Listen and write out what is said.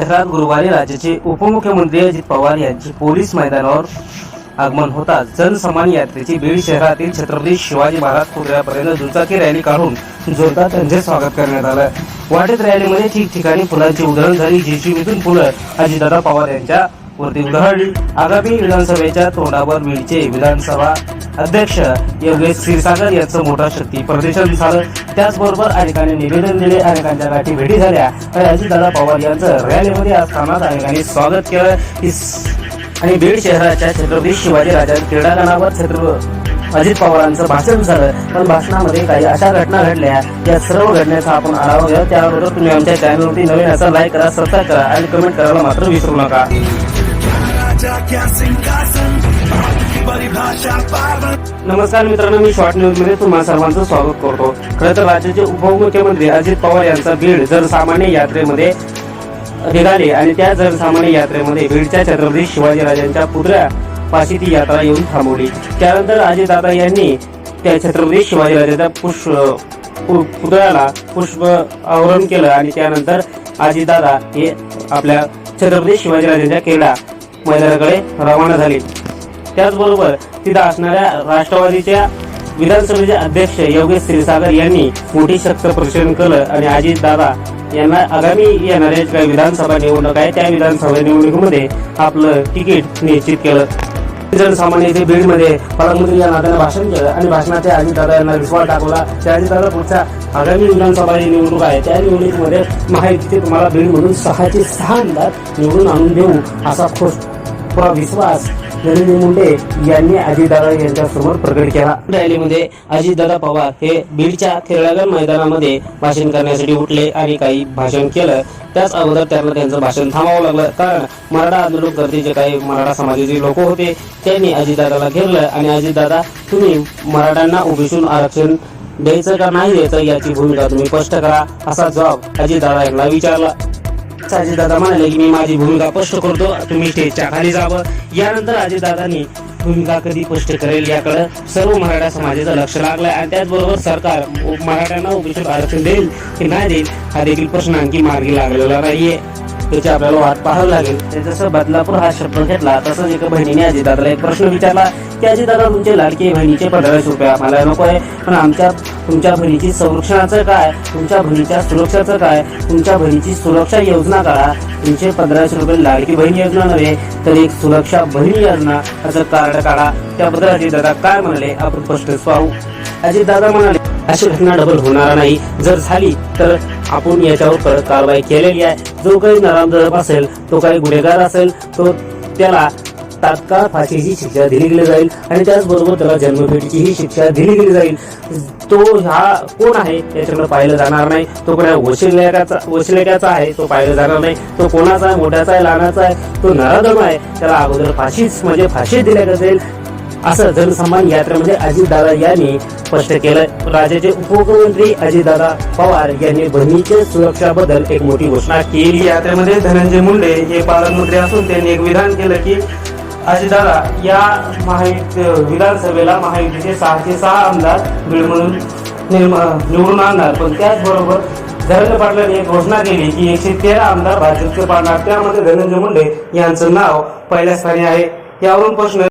शहरात गुरुवारी राज्याचे उपमुख्यमंत्री अजित पवार यांची पोलीस मैदानावर आगमन होताच जनसमान यात्रेची बीड शहरातील छत्रपती शिवाजी महाराज पुतळ्यापर्यंत दुचाकी रॅली काढून जोरदार त्यांचे स्वागत करण्यात आलं. वाटेत रॅलीमध्ये ठिकठिकाणी फुलांची उधळण झाली. जेसीबीतून फुलं अजितदादा पवार यांच्या वरती उधळली आगामी विधानसभेच्या तोंडावर बीडचे विधानसभा अध्यक्ष योगेश क्षीरसागर यांचं मोठा शक्ती प्रदर्शन झालं. त्याचबरोबर अनेकांनी निवेदन दिले अनेकांच्या गाठी भेटी झाल्या. आणि अजितदादा पवार यांचं रॅलीमध्ये असतानाच अनेकांनी स्वागत केलं. आणि बीड शहराच्या छत्रपती शिवाजी राजा क्रीडांगणावर छत्रपती अजित पवारांचं भाषण झालं. पण भाषणामध्ये काही अशा घटना घडल्या. या सर्व घटनेचा आपण आढावा घ्या त्याबरोबर तुम्ही आमच्या चॅनलवरती नवीन असा लाईक करा सबस्क्राईब करा आणि कमेंट करायला मात्र विसरू नका. नमस्कार मित्रांनो मी शॉर्ट न्यूजमध्ये तुम्हाला सर्वांचं स्वागत करतो. खरं तर राज्याचे उपमुख्यमंत्री अजित पवार यांचा बीड जनसामान्य यात्रेमध्ये निघाले आणि त्या जनसामान्य यात्रेमध्ये बीडच्या छत्रपती शिवाजीराजांच्या पुतळ्या पाशी ती यात्रा येऊन थांबवली. त्यानंतर अजितदादा यांनी त्या छत्रपती शिवाजीराजांच्या पुष्प पु- पुतळ्याला पुष्प आवरण केलं आणि त्यानंतर अजितदादा हे आपल्या छत्रपती शिवाजीराजांच्या क्रीडा मैदानाकडे रवाना झाले. त्याचबरोबर तिथं असणाऱ्या राष्ट्रवादीच्या विधानसभेचे अध्यक्ष योगेश क्षीरसागर यांनी मोठी शक्त प्रदर्शन केलं आणि अजित दादा यांना आगामी येणाऱ्या ज्या विधानसभा निवडणूक आहे त्या विधानसभा निवडणुकीमध्ये आपलं तिकीट निश्चित केलं. जनसामान्य इथे बीडमध्ये पालकमंत्री या नात्याने भाषण केलं आणि भाषणाचे अजितदादा यांना विश्वास टाकवला त्या अजितदादा पुढच्या आगामी विधानसभा जी निवडणूक आहे त्या निवडणुकीमध्ये महायुतीचे तुम्हाला बीडमधून सहाचे सहा आमदार निवडून आणून देऊ असा खोस पुरा विश्वास नरेंद्र मुंडे यांनी अजितदादा यांच्यासमोर प्रकट केला. रॅलीमध्ये अजितदादा पवार हे बीडच्या खेळागर मैदानामध्ये भाषण करण्यासाठी उठले आणि काही भाषण केलं. त्याच अगोदर त्यांना त्यांचं भाषण थांबावं लागलं. कारण मराठा आंदोलन जे काही मराठा समाजाचे लोक होते. त्यांनी अजितदादाला घेरलं आणि अजितदादा तुम्ही मराठ्यांना उभेसून आरक्षण द्यायचं का नाही द्यायचं याची भूमिका तुम्ही स्पष्ट करा असा जबाब अजितदादा यांना विचारला. अजितदादा म्हणाले की मी माझी भूमिका स्पष्ट करतो तुम्ही स्टेजच्या खाली जावं. यानंतर अजितदादांनी भूमिका कधी स्पष्ट करेल याकडे सर्व मराठा समाजाचं लक्ष लागलं आणि त्याचबरोबर सरकार मराठ्यांना ओबीसी आरक्षण देईल की नाही देईल हा देखील प्रश्न आणखी मार्गी लागलेला नाहीये. त्याची आपल्याला वाट पाहावी लागेल. ते जसं बदलापूर हा शब्द घेतला तसंच एका बहिणीने अजितदादाला एक प्रश्न विचारला की अजितदादा तुमचे लाडके बहिणीचे पंधराशे रुपये आम्हाला नको आहे पण आमच्या तुमच्या बहिणीची संरक्षणाचं काय? तुमच्या बहिणीच्या सुरक्षाचं काय? तुमच्या बहिणीची सुरक्षा योजना काढा. तुमचे पंधराशे रुपये लाडकी बहीण योजना नव्हे तर एक सुरक्षा बहीण योजना. असं कार्ड काढा. त्याबद्दल अजितदादा काय म्हणाले? आपण स्पष्ट पाहू अजितदादा म्हणाले अशी घटना डबल होणार नाही. जर झाली तर आपण याच्यावर कडक कारवाई केलेली आहे. जो काही नरामदरप असेल तो काही गुन्हेगार असेल तो त्याला तात्काळ फाशीची शिक्षा दिली गेली जाईल आणि त्याचबरोबर त्याला जन्मठेपीचीही शिक्षा दिली गेली जाईल. तो हा कोण आहे याच्याकडे पाहिलं जाणार नाही. तो कोणा वशिलेट्याचा वशिलेट्याचा आहे तो पाहिलं जाणार नाही. तो कोणाचा आहे मोठ्याचा आहे लहानाचा आहे तो नराधम आहे त्याला अगोदर फाशीच म्हणजे फाशी दिल्या जाईल असं जनसन्मान यात्रेमध्ये अजितदादा यांनी स्पष्ट केलं राज्याचे उपमुख्यमंत्री अजितदादा पवार यांनी बहिणीच्या सुरक्षाबद्दल एक मोठी घोषणा केली. यात्रेमध्ये धनंजय मुंडे हे पालकमंत्री असून त्यांनी एक विधान केलं की अजितदादा या महायुत विधानसभेला महायुतीचे सहाशे सहा आमदार बीड निवडून आणणार. पण त्याचबरोबर धनंजय पाटलांनी एक घोषणा केली की एकशे तेरा आमदार भाजपचे पाडणार. त्यामध्ये धनंजय मुंडे यांचं नाव पहिल्या स्थानी आहे. यावरून प्रश्न